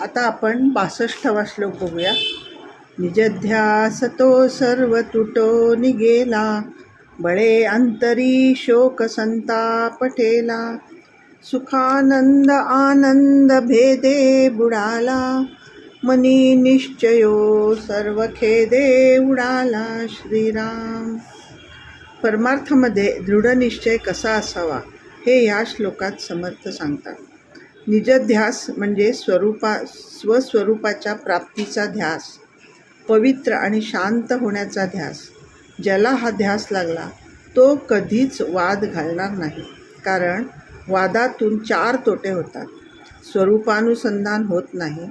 आता आपण बासष्टवा श्लोक बघूया. निजध्यासतो सर्व तुटो निगेला बळे अंतरी शोक संताप ठेला सुखानंद आनंद भेदे बुडाला. मनी निश्चयो सर्व खेदे उडाला श्रीराम. परमार्थामध्ये दृढनिश्चय कसा असावा हे या श्लोकात समर्थ सांगतात. निजध्यास म्हणजे स्वरूपा स्वस्वरूपाच्या प्राप्तीचा ध्यास पवित्र आणि शांत होण्याचा ध्यास. ज्याला हा ध्यास लागला तो कधीच वाद घालणार नाही. कारण वादातून चार तोटे होतात. स्वरूपानुसंधान होत नाही.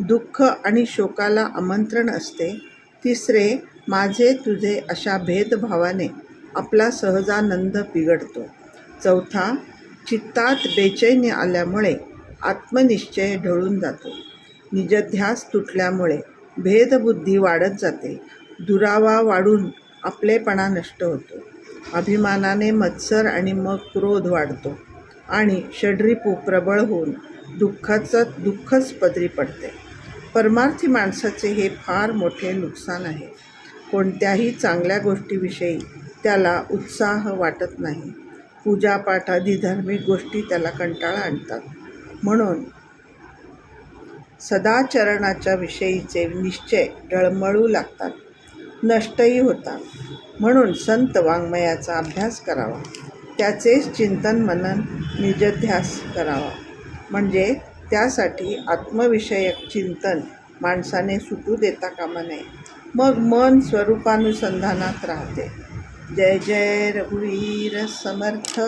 दुःख आणि शोकाला आमंत्रण असते. तिसरे माझे तुझे अशा भेदभावाने आपला सहजानंद बिघडतो. चौथा चित्तात बेचैनी आल्यामुळे आत्मनिश्चय ढळून जातो. निजध्यास तुटल्यामुळे भेदबुद्धी वाढत जाते. दुरावा वाढून आपलेपणा नष्ट होतो. अभिमानाने मत्सर आणि मग क्रोध वाढतो आणि षड्रिपू प्रबळ होऊन दुःखाचं दुःखच पदरी पडते. परमार्थी माणसाचे हे फार मोठे नुकसान आहे. कोणत्याही चांगल्या गोष्टीविषयी त्याला उत्साह वाटत नाही. पूजापाठादी धार्मिक गोष्टी त्याला कंटाळा आणतात. म्हणून सदाचरणाच्या विषयीचे निश्चय डळमळू लागतात नष्टही होतात. म्हणून संत वाङ्मयाचा अभ्यास करावा. त्याचेच चिंतन मनन निजध्यास करावा. म्हणजे त्यासाठी आत्मविषयक चिंतन माणसाने सुटू देता कामा नये. मग मन स्वरूपानुसंधानात राहते. जय जय रघुवीर समर्थ।